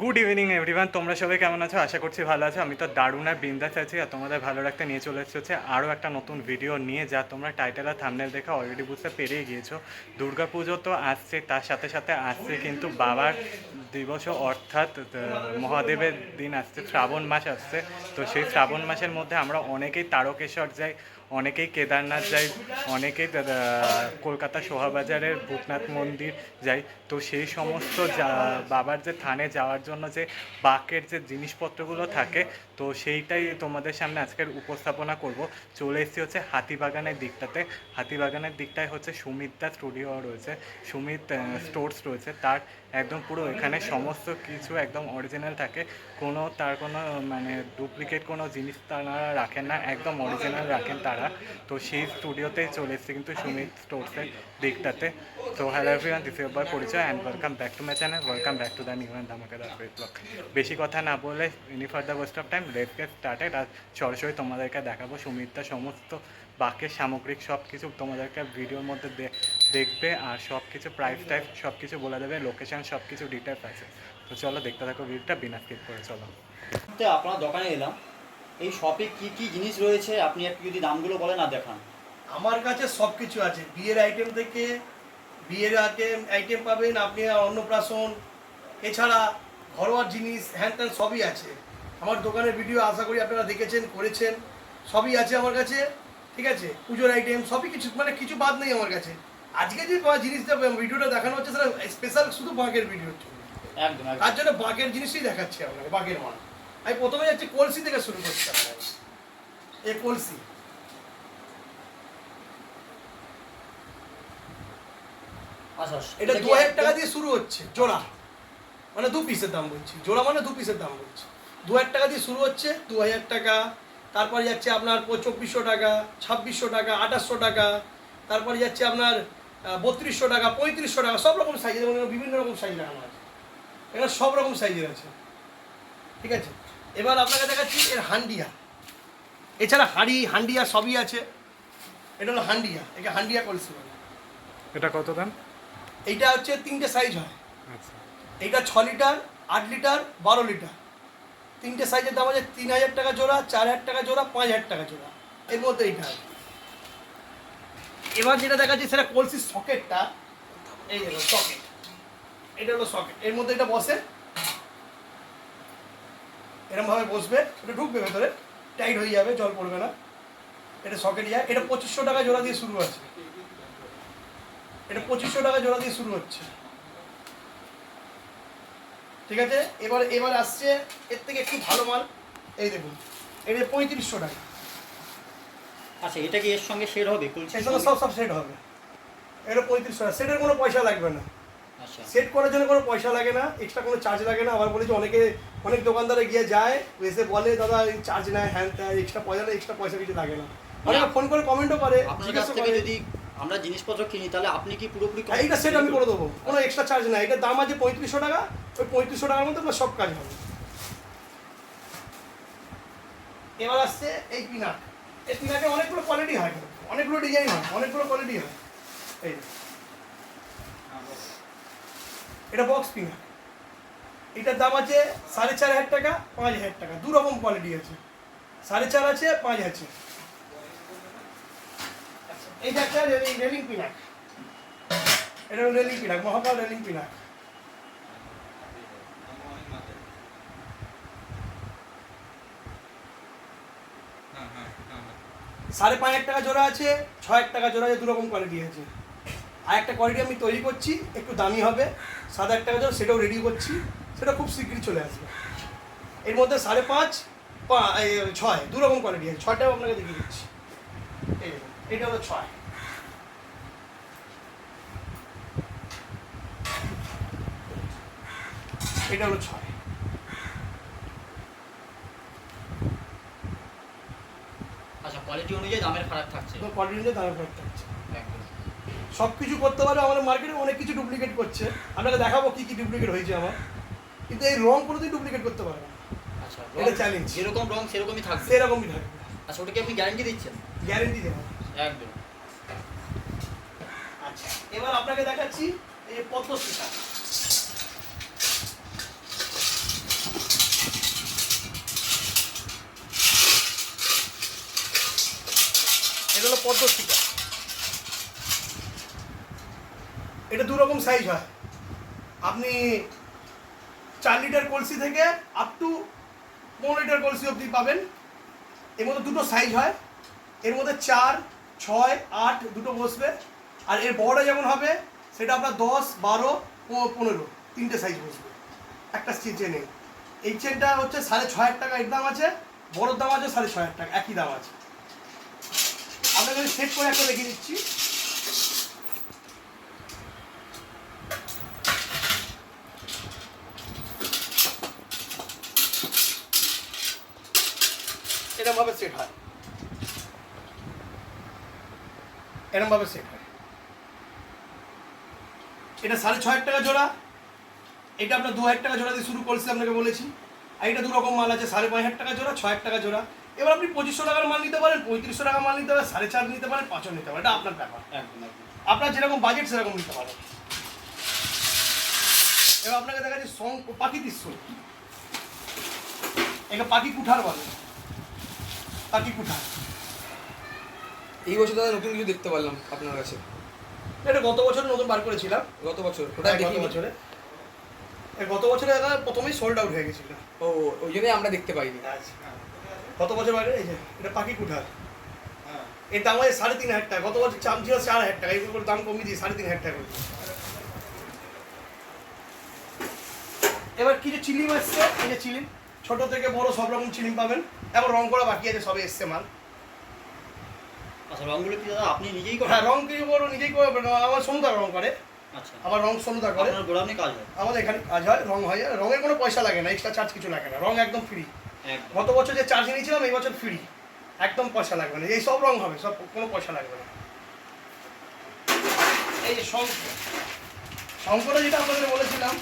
Good evening everyone তোমরা সবাই কেমন আছো? আশা করছি ভালো আছো। আমি তো দারুণ আর বিন্দাস আছি আর তোমাদের ভালো রাখতে নিয়ে চলে এসেছি আরও একটা নতুন ভিডিও নিয়ে যা তোমরা টাইটেল আর থামনেল দেখে অলরেডি বুঝতে পেরিয়ে গিয়েছো। দুর্গা পুজো তো আসছে, তার সাথে সাথে আসছে কিন্তু বাবার দিবস অর্থাৎ মহাদেবের দিন আসছে, শ্রাবণ মাস আসছে। তো সেই শ্রাবণ মাসের মধ্যে আমরা অনেকেই তারকেশ্বর যাই অনেকেই কেদারনাথ যাই অনেকেই কলকাতা শোভাবাজারের ভূতনাথ মন্দির যাই তো সেই সমস্ত বাবার যে থানে যাওয়ার জন্য যে বাকের যে জিনিসপত্রগুলো থাকে, তো সেইটাই তোমাদের সামনে আজকের উপস্থাপনা করব। চলে এসেছি হচ্ছে হাতিবাগানের দিকটাতে। হাতিবাগানের দিকটায় হচ্ছে সুমিতদা স্টুডিও রয়েছে। সুমিত স্টোর্স রয়েছে। তার একদম পুরো এখানে সমস্ত কিছু একদম অরিজিনাল থাকে। কোনো, তার কোনো মানে ডুপ্লিকেট কোনো জিনিস তারা রাখেন না। একদম অরিজিনাল রাখেন তারা। তো সেই স্টুডিওতেই চলে এসেছে কিন্তু সুমিত স্টোর্সের দিকটাতে। তো hello everyone this your Parichay and welcome back to my channel welcome back to the new and ধামাকাদার vlog বেশি কথা না বলে any for the waste of time let get started আর সরাসরি তোমাদেরকে দেখাবো সুমিতটা সমস্ত বাকের সামগ্রিক সব কিছু তোমাদেরকে ভিডিওর মধ্যে দেখবে আর সব কিছু প্রাইস টাইপ সব কিছু বলে দেবে লোকেশন সব কিছু ডিটেলস আছে। তো চলো দেখতে থাকো ভিডিওটা বিনা স্কিপ করে চলো। আপনার দোকানে এলাম। এই শপে কি কি জিনিস রয়েছে? আপনি একটু যদি দামগুলো বলেন আর দেখান। আমার কাছে সব কিছু আছে। বিয়ের আইটেম থেকে বিয়ের আইটেম আইটেম পাবেন আপনি অন্নপ্রাশন এছাড়া ঘরোয়া জিনিস হ্যান্ড ত্যান সবই আছে। আমার দোকানের ভিডিও আশা করি আপনারা দেখেছেন করেছেন সবই আছে আমার কাছে ঠিক আছে? পুজোর আইটেম সবই কিছু মানে কিছু বাদ নেই আমার কাছে। আজকে যে জিনিসটা ভিডিওটা দেখানো হচ্ছে সেটা স্পেশাল শুধু বাঘের ভিডিও হচ্ছে একদম একদম। তার জন্য বাঘের জিনিসই দেখাচ্ছি আপনাকে বাঘের মাল। আমি প্রথমে যাচ্ছি কলসি থেকে শুরু করছি আপনাকে এই কলসি। আচ্ছা এটা দু হাজার টাকা দিয়ে শুরু হচ্ছে জোড়া। মানে দু পিসের দাম বলছি। জোড়া মানে দু পিসের দাম বলছি। দু হাজার টাকা দিয়ে শুরু হচ্ছে দু হাজার টাকা। তারপরে যাচ্ছে আপনার চব্বিশশো টাকা ছাব্বিশশো টাকা আঠাশশো টাকা। তারপরে যাচ্ছে আপনার বত্রিশশো টাকা পঁয়ত্রিশশো টাকা সব রকম সাইজের মানে বিভিন্ন রকম সাইজ রাখানো আছে। এখানে সব রকম সাইজের আছে। ঠিক আছে? এবার আপনাকে দেখাচ্ছি এর হান্ডিয়া। এছাড়া হাঁড়ি হান্ডিয়া সবই আছে। এটা হলো হান্ডিয়া একে হান্ডিয়া কলসি বলে এটা কত দাম? এইটা হচ্ছে তিনটে সাইজ হয়। আচ্ছা। এইটা ছ লিটার আট লিটার বারো লিটার। তিনটে সাইজের দাম আছে তিন হাজার টাকা জোড়া চার হাজার টাকা জোড়া পাঁচ হাজার টাকা জোড়া। এর মধ্যে এইটা আছে। এবার যেটা দেখাচ্ছি সেটা কলসির সকেটটা এই হলো সকেট এটা হলো সকেট এর মধ্যে এটা বসে। এরমভাবে বসবে এটা ঢুকবে ভেতরে টাইট হয়ে যাবে জল পড়বে না। এটা সকেট যায়। এটা পঁচিশশো টাকা জোড়া দিয়ে শুরু আছে। এটা পঁচিশশো টাকা জোড়া দিয়ে শুরু হচ্ছে। ঠিক আছে? এবার এবার আসছে এর থেকে একটু ভালো মাল। এই দেখুন এটা পঁয়ত্রিশশো টাকা। আচ্ছা এটা কি এর সঙ্গে সেট হবে? সঙ্গে সব সব সেট হবে। এটা পঁয়ত্রিশশো টাকা। সেটের কোনো পয়সা লাগবে না। আচ্ছা। সেট করার জন্য কোনো পয়সা লাগে না এক্সট্রা কোনো চার্জ লাগে না। আবার বলেছি অনেকে অনেক দোকানদারে গিয়ে যায় এসে বলে দাদা চার্জ নেয় হ্যান ত্যান এক্সট্রা পয়সা এক্সট্রা পয়সা কিছু লাগে না। অনেকে ফোন করে কমেন্টও করে আপনার কাছ থেকে যদি আমরা জিনিসপত্র কিনি তাহলে আপনি কি পুরোপুরি হ্যাঁ, এইটা সেট আমি করে দেবো। কোনো এক্সট্রা চার্জ নাই। এটার দাম আছে পঁয়ত্রিশশো টাকা। ওই পঁয়ত্রিশশো টাকার মধ্যে আপনার সব কাজ হবে। এবার আসছে এই পিনাক। এই পিনাকে অনেকগুলো কোয়ালিটি হয় অনেকগুলো ডিজাইন হয় অনেকগুলো কোয়ালিটি হয়। এই এটা বক্স পিনাক। এটার দাম আছে সাড়ে চার হাজার টাকা পাঁচ হাজার টাকা। দু রকম কোয়ালিটি আছে। সাড়ে চার আছে পাঁচ আছে। এইটা একটা রেলিং রেলিং পিনাক এটা রেলিং পিনাক মহাকাল রেলিং পিনাক সাড়ে পাঁচ হাজার টাকা জোড়া আছে ছ হাজার টাকা জোড়া আছে দু রকম কোয়ালিটি আছে। আর একটা কোয়ালিটি আমি তৈরি করছি একটু দামি হবে। সাত হাজার টাকা জোড়া সেটাও রেডি করছি। সেটা খুব শীঘ্রই চলে আসবে। এর মধ্যে সাড়ে পাঁচ ছয় দু রকম কোয়ালিটি আছে। ছয়টাও আপনাকে দেখিয়ে দিচ্ছি। এটা হলো ছয়। এটা হলো ছয়। আচ্ছা কোয়ালিটি অনুযায়ী দামের ফারাক থাকছে। কোয়ালিটি নিয়ে দামে ফেরত থাকছে। সব কিছু করতে পারে আমাদের মার্কেটে অনেক কিছু ডুপ্লিকেট করছে। আপনাকে দেখাবো কি কি ডুপ্লিকেট হয়েছে আমার। কিন্তু এই রং কোনোদিন ডুপ্লিকেট করতে পারবে না। আচ্ছা এটা challenge। যেরকম রং সেরকমই থাকবে। সেরকমই থাকবে। আচ্ছা ওটা কি আপনি গ্যারান্টি দিচ্ছেন? গ্যারেন্টি দেবো। একদম। আচ্ছা এবার আপনাকে দেখাচ্ছি এই যে পদ্মশিখা এটা হলো এটা দু রকম সাইজ হয়। আপনি চার লিটার কলসি থেকে আপ টু পনেরো লিটার কলসি অবধি পাবেন। এর মধ্যে দুটো সাইজ হয়। এর মধ্যে চার, ছয়, আট দুটো বসবে। আর এর বড়টা যেমন হবে, সেটা আপনার দশ, বারো পনেরো তিনটে সাইজ বসবে। একটা চেনে এই চেনটা হচ্ছে সাড়ে ছয় হাজার টাকা এর দাম আছে। বড়োর দাম আছে সাড়ে ছয় হাজার টাকা। একই দাম আছে। আপনাকে সেট করে একটা রেখে দিচ্ছি এরকমভাবে সেট হয় এরকমভাবে সেট হয় এটা সাড়ে ছয় হাজার টাকা জোড়া। এটা আপনার দু হাজার টাকা জোড়া দিয়ে শুরু করছি আপনাকে বলেছি। আর এটা দু রকম মাল আছে সাড়ে পাঁচ হাজার টাকা জোড়া ছয় হাজার টাকা জোড়া। এবার আপনি পঁচিশশো টাকার মাল নিতে পারেন পঁয়ত্রিশশো টাকা মাল নিতে পারেন সাড়ে চার নিতে পারেন পাঁচও নিতে পারেন। এটা আপনার ব্যাপার। আপনার যেরকম বাজেট সেরকম নিতে পারেন। এবার আপনাকে দেখা যাচ্ছে সং পাখি দৃশ্য। একে পাখি কুঠার বলে। পাখি কুঠার। এই বছর দাদা নতুন কিছু দেখতে পারলাম আপনার কাছে। এটা গত বছর নতুন বার করেছিলাম। গত বছর? ওটা গত দেখি বছরে। গত বছরে দাদা প্রথমেই সোল্ড আউট হয়ে গেছিল। ও ওই জন্যই আমরা দেখতে পাইনি। গত বছর বাইরে এই যে এটা পাখি কুঠার। এর দাম আছে সাড়ে তিন হাজার টাকা। গত বছর চাম ছিল চার হাজার টাকা। এগুলোর দাম কমিয়ে দিয়ে সাড়ে তিন হাজার টাকা। এবার কিছু চিলিম এসছে এই যে চিলিম ছোট থেকে বড় সব রকম চিলিম পাবেন। এবং রং করা বাকি আছে সবে এসছে মাল। আচ্ছা রঙগুলো কি দাদা? আপনি নিজেই করেন? হ্যাঁ রং কিছু বড় নিজেই করে আমার সমুদার রং করে। আচ্ছা। আমার রং সমুদা করে। আপনার গোড়ামনি কাজ হয়? আমাদের এখানে কাজ হয় রং হয়। রঙের কোনো পয়সা লাগে না এক্সট্রা চার্জ কিছু লাগে না। রং একদম ফ্রি গত বছর যে চার্জ নিয়েছিলাম এই বছর ফ্রি একদম পয়সা লাগবে না। এই সব রং হবে সব কোনো পয়সা লাগবে না। এই শঙ্খ। শঙ্কটা যেটা আপনাদের বলেছিলাম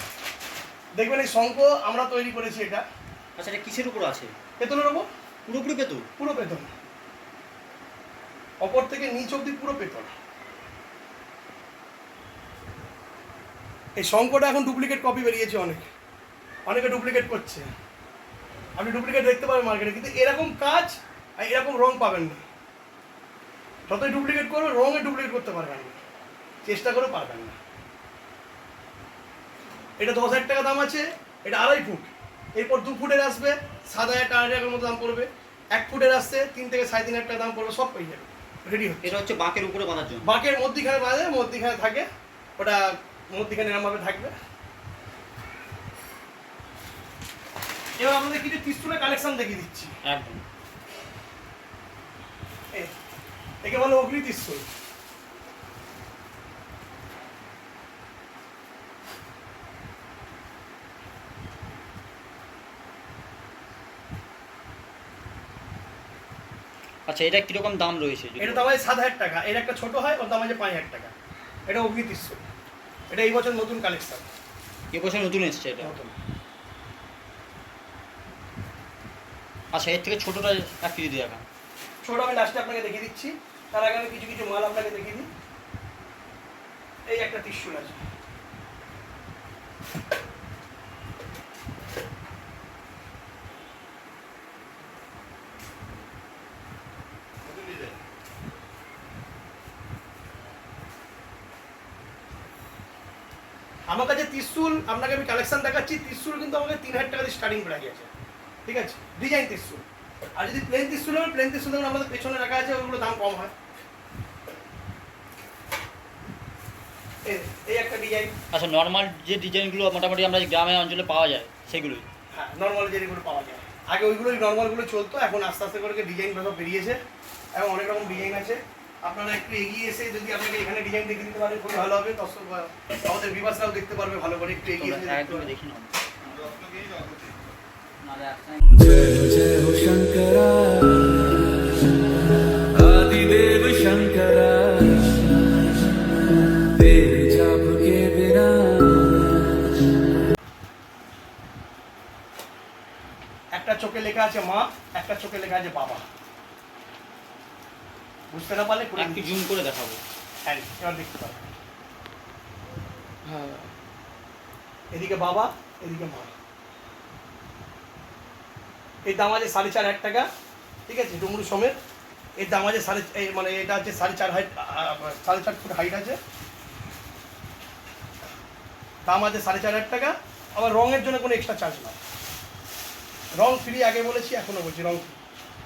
দেখবেন এই শঙ্খ আমরা তৈরি করেছি এটা। আচ্ছা এটা কিসের উপর আছে? পেতলের ওপর পুরোপুরি পেতো পুরো পেতল। অপর থেকে নিচ অব্দি পুরো পেতল এই শঙ্কটা এখন ডুপ্লিকেট কপি বেরিয়েছে অনেক। অনেকে ডুপ্লিকেট করছে। আপনি ডুপ্লিকেট দেখতে পাবেন মার্কেটে কিন্তু এরকম কাজ আর এরকম রং পাবেন না। যতই ডুপ্লিকেট করবে, রঙে ডুপ্লিকেট করতে পারবেন না। চেষ্টা করে পারবেন না। এটা দশ হাজার টাকা দাম আছে, এটা আড়াই ফুট। এরপর দু ফুটের আসবে, সাত হাজার টাকা মতো দাম পড়বে। এক ফুটের আসছে, তিন থেকে সাড়ে তিন হাজার টাকা দাম পড়বে, সব পেয়ে যাবে রেডি হচ্ছে। এটা হচ্ছে বাঁকের উপরে বাঁধার জন্য। বাঁকের মধ্যিখানে বাঁধে মধ্যিখানে থাকে। ওটা মধ্যিখানে এরমভাবে থাকবে। এবার আমাদের কিছু পিস্তুলের কালেকশন দেখিয়ে দিচ্ছি। একদম। একে বলো অগ্নি ত্রিশুল। আচ্ছা এটা কীরকম দাম রয়েছে এটা দাম আছে সাত হাজার টাকা। এর একটা ছোট হয় ওর দাম আছে পাঁচ হাজার টাকা। এটা ত্রিশুল এটা এই বছর নতুন কালেকশন বছর নতুন এসছে এটা? আচ্ছা এর থেকে ছোটটা এক কেজি দিয়ে রাখা ছোট আমি লাস্টে আপনাকে দেখিয়ে দিচ্ছি। তার আগে আমি কিছু কিছু মাল আপনাকে দেখিয়ে দিই। এই একটা ত্রিশুল আছে। আমার কাছে ত্রিশুল আপনাকে আমি কালেকশন দেখাচ্ছি ত্রিশুল কিন্তু আমাকে তিন হাজার টাকা দিয়ে স্টার্টিং প্রাইস আছে ঠিক আছে? ডিজাইন ত্রিশুল। আর যদি প্লেন ত্রিশুল হবে প্লেন ত্রিশুল দেখুন আমাদের পেছনে রাখা আছে ওগুলো দাম কম হয়। এই- একটা ডিজাইন আচ্ছা নর্মাল যে ডিজাইনগুলো মোটামুটি আমরা গ্রামে অঞ্চলে পাওয়া যায় সেগুলোই? হ্যাঁ নর্মাল যেগুলো পাওয়া যায়। আগে ওইগুলোই নর্মালগুলো চলতো এখন আস্তে আস্তে করে ডিজাইন বেরিয়েছে এবং অনেক রকম ডিজাইন আছে। আপনারা একটু এগিয়ে এসে যদি আপনাকে এখানে ডিজাইন দেখে দিতে পারেন খুবই ভালো হবে। দর্শক আমাদের বিভাসরাও দেখতে পারবে ভালো করে। একটু এগিয়ে দেখি আদিদেব একটা চোখে লেখা আছে মা একটা চোখে লেখা আছে বাবা। বুঝতে না পারলে একটু জুম করে দেখাবো। হ্যাঁ এবার দেখতে পাবেন হ্যাঁ। এদিকে বাবা এদিকে মা। এর দাম আছে সাড়ে চার হাজার টাকা ঠিক আছে ডুমরু সমেত। এর দাম আছে সাড়ে মানে এটা আছে সাড়ে চার হাইট সাড়ে চার ফুট হাইট আছে। দাম আছে সাড়ে চার হাজার টাকা। আবার রঙের জন্য কোনো এক্সট্রা চার্জ না রং ফ্রি আগে বলেছি এখনও বলছি রং ফ্রি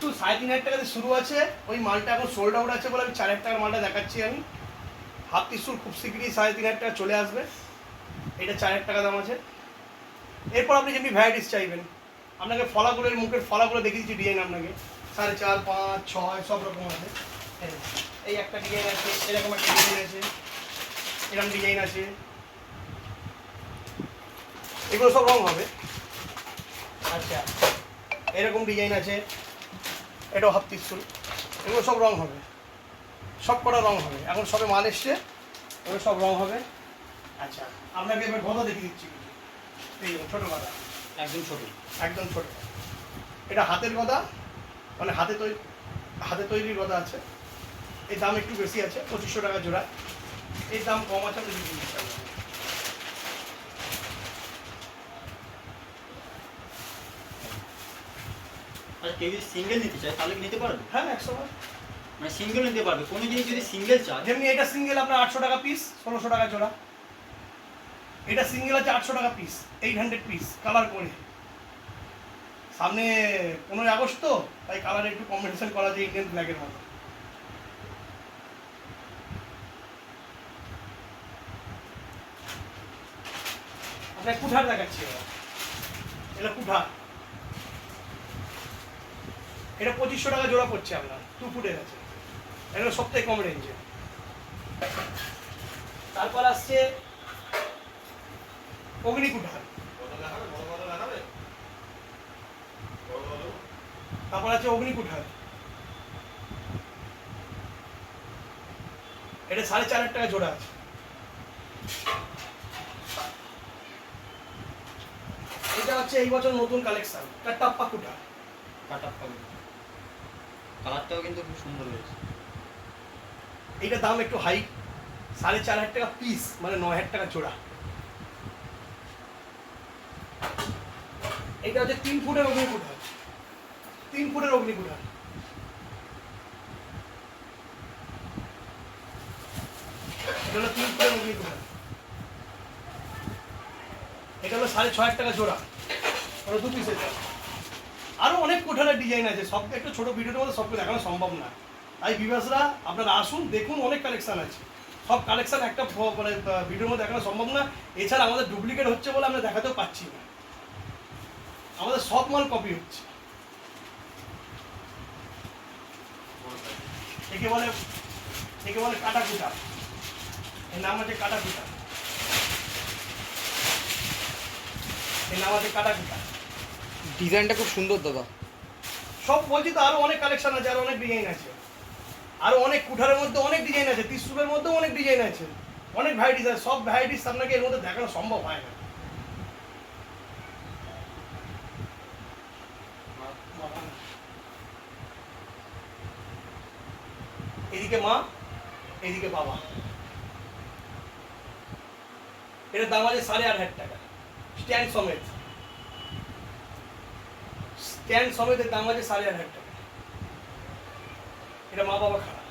তো সাড়ে তিন হাজার টাকাতে শুরু আছে। ওই মালটা এখন সোল্ড আউট আছে বলে আমি চার হাজার টাকার মালটা দেখাচ্ছি আমি। হাফ টিস্যুর খুব শীঘ্রই সাড়ে তিন হাজার টাকা চলে আসবে। এটা চার হাজার টাকা দাম আছে। এরপর আপনি যেমনি ভ্যারাইটিস চাইবেন। আপনাকে ফলাগুলোর মুখের ফলাগুলো দেখিয়ে দিচ্ছি ডিজাইন আপনাকে। সাড়ে চার, পাঁচ, ছয়, সব রকম আছে। এই একটা ডিজাইন আছে, এরকম একটা ডিজাইন আছে। এরকম ডিজাইন আছে। এগুলো সব রং হবে। আচ্ছা। এরকম ডিজাইন আছে। এটাও হাফ টিস্যুল এগুলো সব রং হবে। সব কটা রং হবে। এখন সবে মাল এসছে এগুলো সব রং হবে। আচ্ছা আপনাকে এবার গদা দেখিয়ে দিচ্ছি। এই ছোটো গদা। একদম ছোট। একদম ছোট এটা হাতের গদা মানে হাতে তৈরি হাতে তৈরির গদা আছে। এর দাম একটু বেশি আছে পঁচিশশো টাকা জোড়া। এর দাম কম আছে আপনি বিক্রি করতে পারবেন। আচ্ছা কেউ যদি সিঙ্গেল নিতে চায় তাহলে কি নিতে পারবে? হ্যাঁ একশো মানে সিঙ্গেল নিতে পারবে। কোনো জিনিস যদি সিঙ্গেল চায় যেমনি এটা সিঙ্গেল আপনার আটশো টাকা পিস ষোলোশো টাকা জোড়া। এটা সিঙ্গেল আছে আটশো টাকা piece eight hundred piece colour করে। সামনে পনেরোই আগস্ট তো তাই কালার একটু কম্বিনেশন করা যায় ইন্ডিয়ান ব্ল্যাকের মতো। আপনার কুঠার দেখাচ্ছি এটা কুঠার। এটা পঁচিশশো টাকা জোড়া পড়ছে আপনার টু ফুটের আছে। এটা সব থেকে কম রেঞ্জে তারপর আসছে অগ্নিকুঠার। তারপর আছে অগ্নিকুঠার। এটা সাড়ে চার হাজার টাকা জোড়া আছে। এটা হচ্ছে এই বছর নতুন কালেকশন টাপ্পা কুঠার কাট আপ পাবে কালারটাও কিন্তু খুব সুন্দর হয়েছে। এইটার দাম একটু হাই সাড়ে চার হাজার টাকা পিস মানে নয় হাজার টাকা জোড়া। এটা হচ্ছে তিন ফুটের অগ্নিকুঠার। তিন ফুটের অগ্নিকুঠার। এটা হলো তিন ফুটের অগ্নিকুঠার। এটা হলো সাড়ে ছয় হাজার টাকা জোড়া। ওটা দু পিসের দাম। আরও অনেক কোঠারের ডিজাইন আছে। সব একটু ছোটো ভিডিওর মধ্যে সবকে দেখানো সম্ভব না। তাই বিভাসরা, আপনারা আসুন, দেখুন, অনেক কালেকশন আছে। সব কালেকশন একটা মানে ভিডিওর মধ্যে দেখানো সম্ভব না। এছাড়া আমাদের ডুপ্লিকেট হচ্ছে বলে আমরা দেখাতেও পাচ্ছি না। আমাদের সব মাল কপি হচ্ছে। একে বলে একে বলে কাটা কুটা এর নাম হচ্ছে কাটা কুটা এর নাম আছে কাটা কুটা ডিজাইনটা খুব সুন্দর, দাদা। সব বলছি তো আরও অনেক কালেকশন আছে, আরও অনেক ডিজাইন আছে। আরও অনেক কুঠারের মধ্যে অনেক ডিজাইন আছে টিস্যুপের মধ্যেও অনেক ডিজাইন আছে। অনেক ভ্যারাইটিস আছে, সব ভ্যারাইটিস আপনাকে এর মধ্যে দেখানো সম্ভব হয় না। এদিকে মা, এদিকে বাবা। এটার দাম আছে সাড়ে আট হাজার টাকা। স্ট্যান্ড সমেত। স্ট্যান্ড সমেতের দাম আছে সাড়ে আট হাজার টাকা। এটা মা বাবা খারাপ।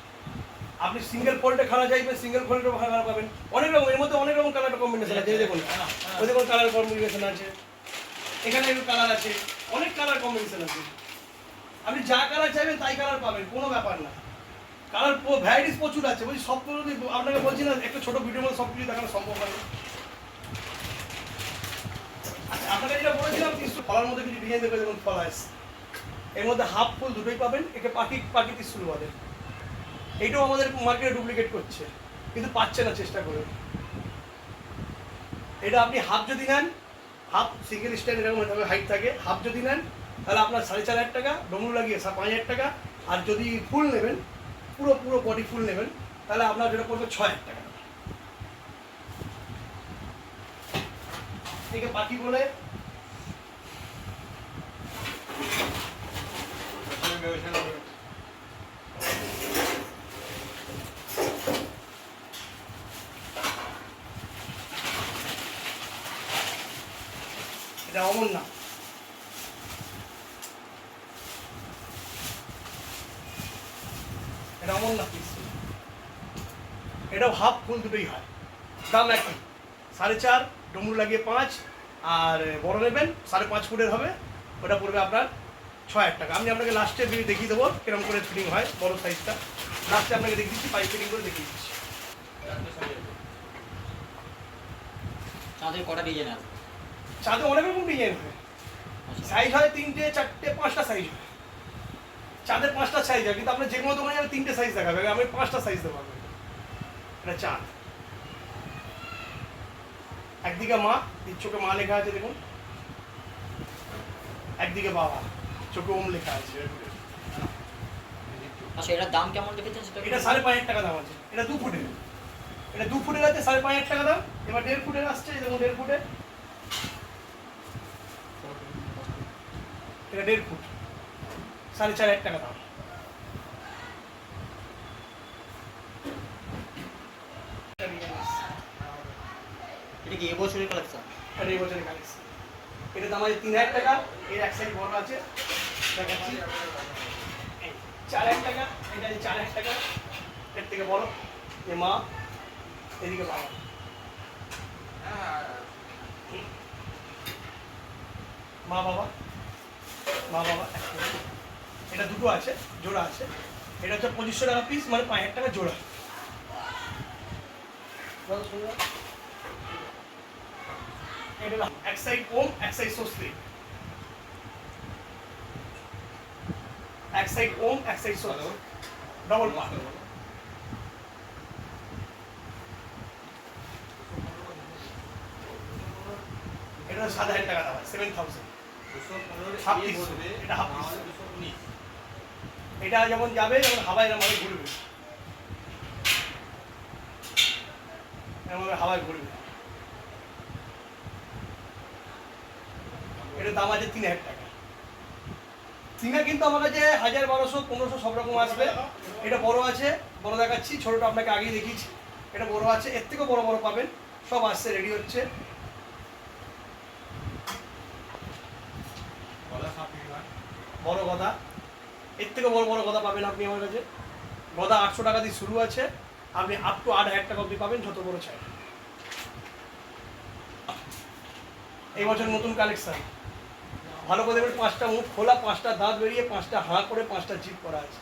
আপনি সিঙ্গেল ফোল্ডে খাওয়া চাইবেন সিঙ্গেল ফোল্ডে খাওয়া পাবেন। অনেক রকম এর মধ্যে অনেক রকম কালার কম্বিনেশন আছে। দেখুন ওই দেখুন কালার কম্বিনেশন আছে। এখানে একটু কালার আছে। অনেক কালার কম্বিনেশন আছে। আপনি যা কালার চাইবেন তাই কালার পাবেন কোনো ব্যাপার না। কালার ভ্যারাইটিস প্রচুর আছে। বলছি সব আপনাকে বলছি না একটা ছোট ভিডিওর মধ্যে সব কিছু দেখানো সম্ভব হয় না। আপনাকে যেটা বলেছিলাম তিনশো ফলার মধ্যে কিছু ডিজাইন দেখবে যেমন ফলা এর মধ্যে হাফ ফুল দুটোই পাবেন, একে পাখি পাখি তিসুল বলে। এইটাও আমাদের মার্কেটে ডুপ্লিকেট করছে, কিন্তু পাচ্ছে না চেষ্টা করে। এটা আপনি হাফ যদি নেন হাফ সিঙ্গেল স্ট্যান্ড এরকম হাইট থাকে হাফ যদি নেন, তাহলে আপনার সাড়ে চার হাজার টাকা, ডমরু লাগিয়ে পাঁচ হাজার টাকা, আর যদি ফুল নেবেন, পুরো পুরো বডি ফুল নেবেন, তাহলে আপনার যেটা পড়বে ছয় হাজার টাকা। একে পাখি বলে। এটা অমর না। এটা অমর না এটাও হাফ ফুল দুটোই হয়। দাম একই। সাড়ে চার ডমরু লাগিয়ে পাঁচ আর বড় নেবেন সাড়ে পাঁচ ফুটের হবে। ওটা পড়বে আপনার ছ হাজার টাকা। আমি আপনাকে লাস্টে দেখিয়ে দেবো কীরকম করে ফিটিং হয় বড় সাইজটা লাস্টে আপনাকে দেখিয়ে দিচ্ছি পাইপ ফিটিং করে দেখিয়ে দিচ্ছি। চাঁদের কটা ডিজাইন আছে? চাঁদে অনেক রকম ডিজাইন হয়। সাইজ হয় তিনটে চারটে পাঁচটা সাইজ হয়। চাঁদের পাঁচটা সাইজ হয় কিন্তু আপনার যে কোনো দোকানে তিনটে সাইজ দেখাবে। আমি পাঁচটা সাইজ দেবো এটা চাঁদ। একদিকে মা চোখে মা লেখা আছে দেখুন। একদিকে বাবা চোখে ওম লেখা আছে। আচ্ছা এটার দাম কেমন রেখেছেন সেটা এটা সাড়ে পাঁচ হাজার টাকা দাম আছে। এটা দু ফুটের। এটা দু ফুটের আছে সাড়ে পাঁচ হাজার টাকা দাম। এবার দেড় ফুটের আসছে দেখুন দেড় এটা দেড় ফুট। সাড়ে চার হাজার টাকা দাম। এটা কি এবছরের কালেকশন এটা এবছরের বছরের কালেকশন এটা দাম আছে তিন হাজার টাকা। এর এক সাইড বড় আছে। দেখাচ্ছি। এই, চার হাজার টাকা। এটা আছে চার হাজার টাকা। এর থেকে বড়। এ মা। এদিকে বাবা। মা বাবা। মা বাবা। এটা দুটো আছে। জোড়া আছে। এটা হচ্ছে পঁচিশশো টাকা পিস মানে পাঁচ হাজার টাকা জোড়া? এটা এক সাইড ওম এক সাইড স্বস্তি। এক সাইড ওম এক সাইড স্বস্তি। ডবল পার্ট এটা সাত হাজার টাকা দাম সেভেন থাউজেন্ড এটা হাফ এটা যেমন যাবে যেমন হাওয়ায় এরকম ঘুরবে। হাওয়ায় ঘুরবে। এটার দাম আছে তিন হাজার টাকা। সিঙ্গা কিন্তু আমার কাছে হাজার বারোশো পনেরোশো সব রকম আসবে। এটা বড় আছে বড় দেখাচ্ছি ছোটটা আপনাকে আগেই দেখিয়েছি। এটা বড় আছে এর থেকেও বড় বড় পাবেন। সব আসছে রেডি হচ্ছে। বড় গদা। এর থেকে বড় বড় গদা পাবেন আপনি আমার কাছে। গদা আটশো টাকা দিয়ে শুরু আছে। আপনি আপ টু আট হাজার টাকা অবধি পাবেন যত বড় চাই। এই বছর নতুন কালেকশন ভালো করে দেখবেন পাঁচটা মুখ খোলা পাঁচটা দাঁত বেরিয়ে পাঁচটা হাঁ করে পাঁচটা জিপ করা আছে।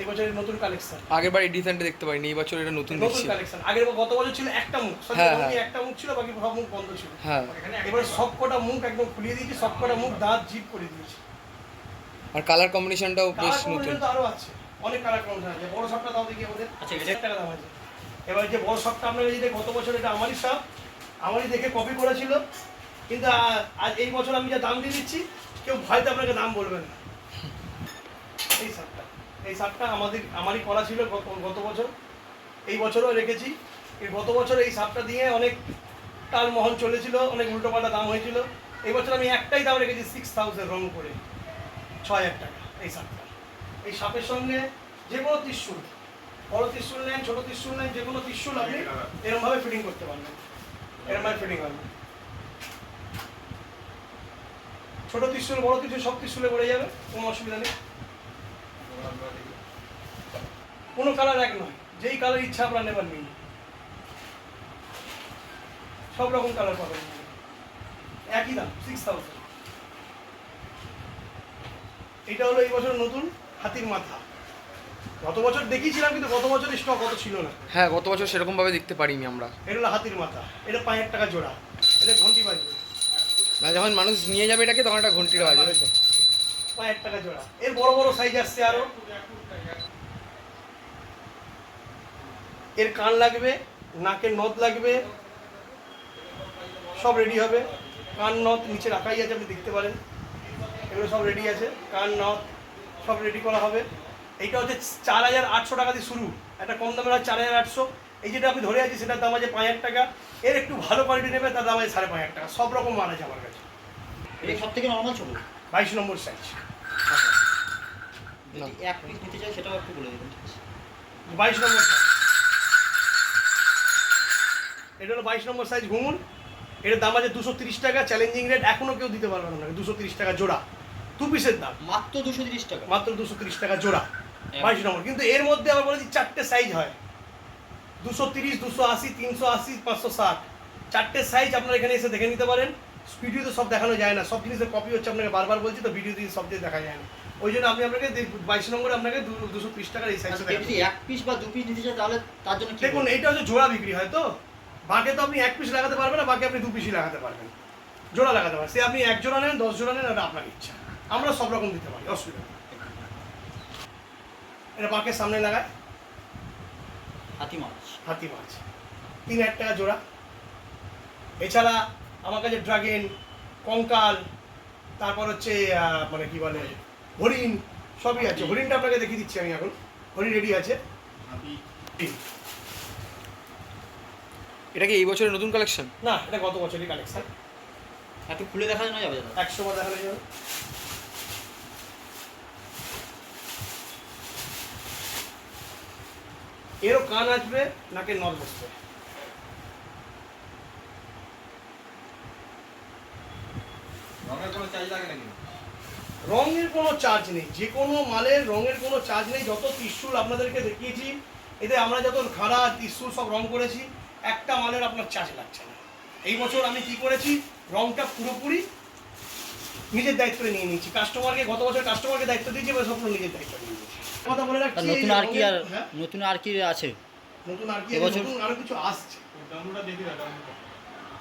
এই বছরের নতুন কালেকশন আগের বার ডিজাইনটা দেখতে পাইনি এই বছর এটা নতুন নতুন দেখছি কালেকশন আগের গত বছর ছিল একটা মুখ সব হ্যাঁ, হ্যাঁ। একটা মুখ ছিল বাকি সব মুখ বন্ধ ছিল। হ্যাঁ। এবারে সব কটা মুখ একদম খুলিয়ে দিয়েছি সব কটা মুখ দাঁত জিপ করে দিয়েছি। আর কালার কম্বিনেশনটাও বেশ নতুন। তো আরও আছে অনেক কালার কম্বিনেশন আছে। বড় শপটা দাও দেখি আমাদের আচ্ছা, টাকা দাম আছে। এবার যে বড় শপটা আপনার যদি গত বছর এটা আমারই শপ আমারই দেখে কপি করেছিল কিন্তু আজ এই বছর আমি যা দাম দিয়ে দিচ্ছি কেউ ভয়তে আপনাকে দাম বলবেন না। এই শার্টটা এই শার্টটা আমাদের আমারই করা ছিল গত বছর। এই বছরও রেখেছি। এই গত বছর এই শার্টটা দিয়ে অনেক টালমহল চলেছিল অনেক উল্টোপাল্টা দাম হয়েছিল। এই বছর আমি একটাই দাম রেখেছি সিক্স থাউজেন্ড রং করে। ছ হাজার টাকা এই শার্টটা। এই সাপের সঙ্গে যে কোনো ত্রিশুল বড় ত্রিশুল নেন ছোটো ত্রিশুল নেন যে কোনো ত্রিশুল আপনি এরকমভাবে ফিটিং করতে পারবেন। এরকমভাবে ফিটিং হবে। ছোট ত্রিশুল বড় ত্রিশুল সব ত্রিশুলে পড়ে যাবে কোনো অসুবিধা নেই। কোনো কালার এক নয় যেই কালার ইচ্ছা আপনার নেবার নেই সব রকম কালার পাবেন। একই দাম সিক্স থাউজেন্ড এটা হলো এই বছর নতুন হাতির মাথা। গত বছর দেখিয়েছিলাম কিন্তু গত বছর স্টক অত ছিল না। হ্যাঁ গত বছর সেরকম ভাবে দেখতে পারিনি আমরা। এটা হলো হাতির মাথা। এটা পাঁচ হাজার টাকা জোড়া। এটা ঘন্টি বাজবে। মানে যখন মানুষ নিয়ে যাবে এটাকে, তখন একটা ঘন্টির আওয়াজ হবে হাজার টাকা জোড়া। এর বড় বড় সাইজ আসছে আরও। এর কান লাগবে, নাকের নথ লাগবে, সব রেডি হবে। কান নথ নিচে রাখাই আছে, আপনি দেখতে পারেন। এগুলো সব রেডি আছে, কান নথ সব রেডি করা হবে। এইটা হচ্ছে চার হাজার আটশো টাকা দিয়ে শুরু। একটা কম দামের হয় চার হাজার আটশো। এই যেটা আমি ধরে আছি সেটার দাম আছে পাঁচ হাজার টাকা। এর একটু ভালো কোয়ালিটি নেবে তার দাম আছে সাড়ে পাঁচ হাজার টাকা। সব রকম মাল আছে আমার কাছে। এটা সব থেকে নর্মাল ছোট বাইশ নম্বর সাইজ এক পিস নিতে চাই সেটাও একটু বলে দেবেন বাইশ নম্বর। এটা হলো বাইশ নম্বর সাইজ ঘুমুন এটার দাম আছে দুশো তিরিশ টাকা চ্যালেঞ্জিং রেট এখনও কেউ দিতে পারবে না দুশো তিরিশ টাকা জোড়া। দু পিসের দাম। মাত্র দুশো তিরিশ টাকা? মাত্র দুশো তিরিশ টাকা জোড়া। বাইশ নম্বর। কিন্তু এর মধ্যে আবার বলেছি চারটে সাইজ হয়। দুশো তিরিশ দুশো আশি তিনশো আশি পাঁচশো ষাট। চারটে সাইজ আপনারা এখানে এসে দেখে নিতে পারেন। ভিডিওতে সব দেখানো যায় না। সব জিনিসের কপি হচ্ছে আপনাকে বারবার বলছি তো ভিডিও দিয়ে সব দেখা যায় না। ওই জন্য আমি আপনাকে বাইশ নম্বরে আপনাকে দুশো তিরিশ টাকার এই সাইজটা আচ্ছা, এক পিস বা দু পিস নিতে চায় তাহলে তার জন্য দেখুন? এটা হচ্ছে জোড়া বিক্রি হয় তো। বাকি তো আপনি এক পিস লাগাতে পারবেন না বাকি আপনি দু পিসই লাগাতে পারবেন। জোড়া লাগাতে পারবেন। সে আপনি এক জোড়া নেন দশ জোড়া নেন আপনার ইচ্ছা। আমরা সব রকম দিতে পারি অসুবিধা এটা বাঁকের সামনে লাগায় হাতি মাছ হাতি মাছ। তিন হাজার টাকা জোড়া। এছাড়া আমার কাছে ড্রাগেন কঙ্কাল তারপর হচ্ছে মানে কি বলে হরিণ সবই আছে। হরিণটা আপনাকে দেখিয়ে দিচ্ছি আমি এখন। হরিণ রেডি আছে। এটা কি এই বছরের নতুন কালেকশন না এটা গত বছরই কালেকশন একটু খুলে দেখা জানা যাবে একশো বার দেখানো যাবে। এরও কান আসবে নাকে নল বসবে। রঙের কোনো চার্জ নেই। যে কোনো মালের রঙের কোনো চার্জ নেই। যত ত্রিশুল আপনাদেরকে দেখিয়েছি এতে আমরা যত খাড়া ত্রিশুল সব রং করেছি একটা মালের আপনার চার্জ লাগছে না। এই বছর আমি কি করেছি রংটা পুরোপুরি নিজের দায়িত্বে নিয়ে নিয়েছি। কাস্টমারকে গত বছর কাস্টমারকে দায়িত্ব দিয়েছি এবার সব নিজের দায়িত্ব নিয়ে নিয়েছি। কথা বলে রাখছি নতুন আর কি আর হ্যাঁ? নতুন আর কি আছে? নতুন আর কি নতুন আরও কিছু আসছে।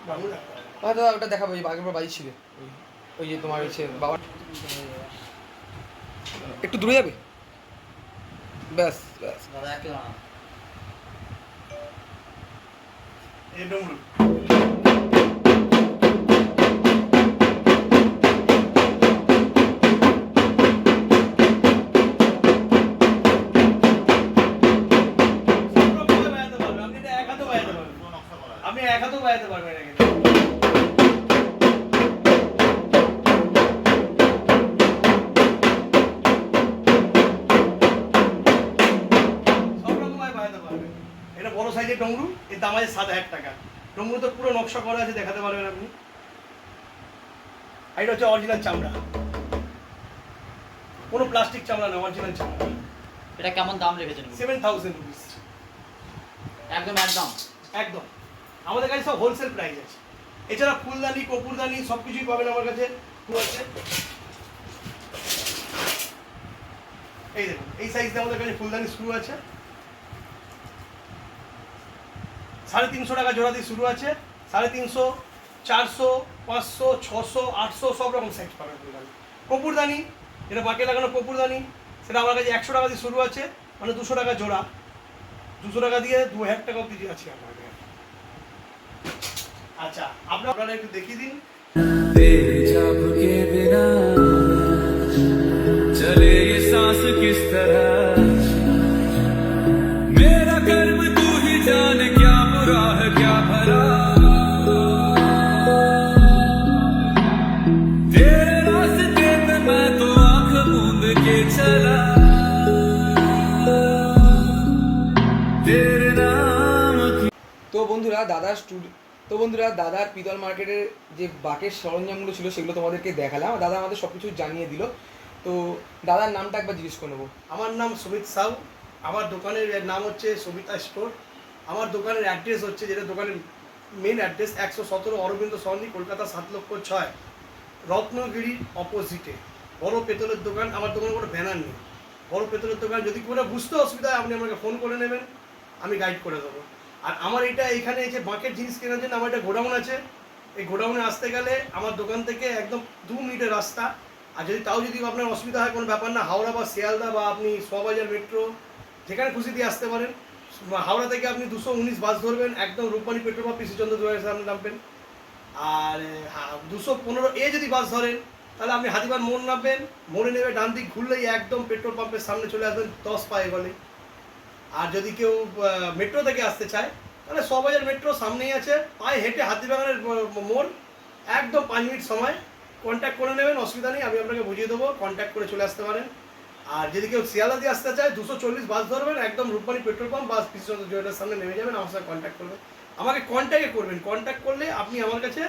বাবুরা ওটা দেখাবো আগের বার বাড়ি ছিল। ওই- যে তোমার হচ্ছে বাবা একটু দূরে যাবে? ব্যাস ব্যাস। দাদা নকশা করা আছে দেখাতে পারবেন আপনি। আর এটা হচ্ছে অরিজিনাল চামড়া। কোনো প্লাস্টিক চামড়া না অরিজিনাল চামড়া। এটা কেমন দাম রেখেছেন সেভেন থাউজেন্ড রুপিস একদম একদম? একদম। আমাদের কাছে সব হোলসেল প্রাইস আছে। এছাড়া ফুলদানি কপুরদানি সব কিছুই পাবেন আমার কাছে। ফুল আছে। এই দেখুন এই সাইজ দিয়ে আমাদের কাছে ফুলদানি শুরু আছে। সাড়ে তিনশো টাকা জোড়া দিয়ে শুরু আছে। সাড়ে তিনশো চারশো পাঁচশো ছশো আটশো সব রকম সাইজ পাবেন ফুলদানি কপুরদানি যেটা বাঁকে লাগানো কপুরদানি সেটা আমার কাছে একশো টাকা দিয়ে শুরু আছে মানে দুশো টাকা জোড়া দুশো টাকা দিয়ে দু হাজার টাকা অব্দি আছে আমার কাছে। আচ্ছা আপনারা আপনারা একটু দেখিয়ে দিন तेरे जब के बिना चले ये सांस किस तरह चला तेरे नाम की তো বন্ধুরা দাদার স্টুডিও তো বন্ধুরা দাদার পিতল মার্কেটের যে বাকের সরঞ্জামগুলো ছিল সেগুলো তোমাদেরকে দেখালাম আর দাদা আমাদের সব কিছু জানিয়ে দিল তো দাদার নামটা একবার জিজ্ঞেস করে নেবো আমার নাম সুমিত সাউ আমার দোকানের নাম হচ্ছে সবিতা স্টোর আমার দোকানের অ্যাড্রেস হচ্ছে যেটা দোকানের মেন অ্যাড্রেস একশো সতেরো অরবিন্দ সরণি কলকাতা সাত লক্ষ ছয় রত্নগিরির অপোজিটে বড় পেতলের দোকান, আমার দোকানে কোনো ব্যানার নেই। বড় পেতলের দোকান, যদি কোনো বুঝতে অসুবিধা হয়, আপনি আমাকে ফোন করে নেবেন, আমি গাইড করে দেবো। আর আমার এটা এখানে যে বাঁকের জিনিস কেনার জন্য আমার একটা গোডাউন আছে। এই গোডাউনে আসতে গেলে আমার দোকান থেকে একদম দু মিনিটের রাস্তা। আর যদি তাও যদি আপনার অসুবিধা হয়, কোনো ব্যাপার না, হাওড়া বা শিয়ালদা বা আপনি সোয়াবাজার মেট্রো যেখানে খুশি দিয়ে আসতে পারেন। হাওড়া থেকে আপনি দুশো উনিশ বাস ধরবেন, একদম রূপবাণী পেট্রোল পাম্প পিসিচন্দ্র দুয়ারের সামনে নামবেন। আর দুশো পনেরো, এ যদি বাস ধরেন তাহলে আপনি হাতিবার মোড় নামবেন, মোড়ে নেবে ডান দিক ঘুরলেই একদম পেট্রোল পাম্পের সামনে চলে আসবেন, দশ পায়ে গলে। আর যদি কেউ মেট্রো থেকে আসতে চায়, তাহলে সবাইয়ের মেট্রো সামনেই আছে, পায়ে হেঁটে হাতিবাগানের মোড়, একদম পাঁচ মিনিট সময়। কন্ট্যাক্ট করে নেবেন, অসুবিধা নেই, আমি আপনাকে বুঝিয়ে দেবো কন্ট্যাক্ট করে চলে আসতে পারেন। আর যদি কেউ শিয়ালদা দিয়ে আসতে চায়, দুশো চল্লিশ বাস ধরবেন, একদম রূপবাণী পেট্রোল পাম্প বাস পিছনে জুয়েলার সামনে নেমে যাবেন, আমার সাথে কন্ট্যাক্ট করবেন। আমাকে কন্ট্যাক্টে করবেন কন্ট্যাক্ট করলে আপনি আমার কাছে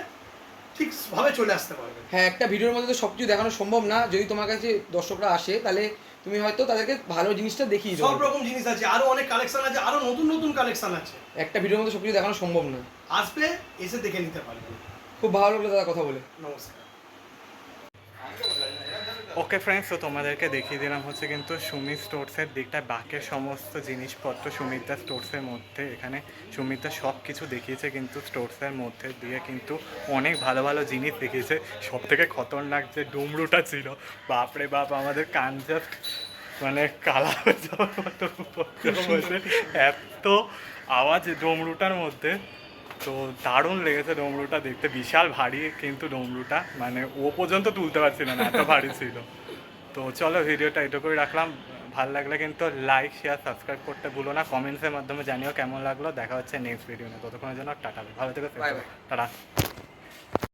ঠিকভাবে চলে আসতে পারবে। হ্যাঁ একটা ভিডিওর মধ্যে তো সব কিছু দেখানো সম্ভব না। যদি তোমার কাছে দর্শকরা আসে তাহলে তুমি হয়তো তাদেরকে ভালো জিনিসটা দেখিয়ে সব রকম জিনিস আছে আরও অনেক কালেকশন আছে আরও নতুন নতুন কালেকশন আছে। একটা ভিডিওর মধ্যে সব কিছু দেখানো সম্ভব না। আসবে এসে দেখে নিতে পারবে। খুব ভালো লাগল দাদা কথা বলে। নমস্কার। ওকে ফ্রেন্ডস তো তোমাদেরকে দেখিয়ে দিলাম হচ্ছে কিন্তু সুমিত স্টোর্সের দিকটা। বাকের সমস্ত জিনিসপত্র সুমিতা স্টোর্সের মধ্যে এখানে সুমিতা সব কিছু দেখিয়েছে কিন্তু স্টোর্সের মধ্যে দিয়ে কিন্তু অনেক ভালো ভালো জিনিস দেখিয়েছে। সব থেকে খতরনাক যে ডুমরুটা ছিল, বাপরে বাপ, আমাদের কান জাস্ট মানে কালা হয়ে যাওয়ার মতো এত আওয়াজ ডুমরুটার মধ্যে। তো দারুণ লেগেছে ডমরুটা দেখতে। বিশাল ভারী কিন্তু ডমরুটা। মানে ও পর্যন্ত তুলতে পারছিল না এত ভারী ছিল। তো চলো ভিডিওটা এটুকুই রাখলাম। ভালো লাগলে কিন্তু লাইক শেয়ার সাবস্ক্রাইব করতে ভুলো না। কমেন্টসের মাধ্যমে জানিও কেমন লাগল। দেখা হচ্ছে নেক্সট ভিডিও নিয়ে। ততক্ষণের জন্য টাটা ভালো থেকে. টাটা।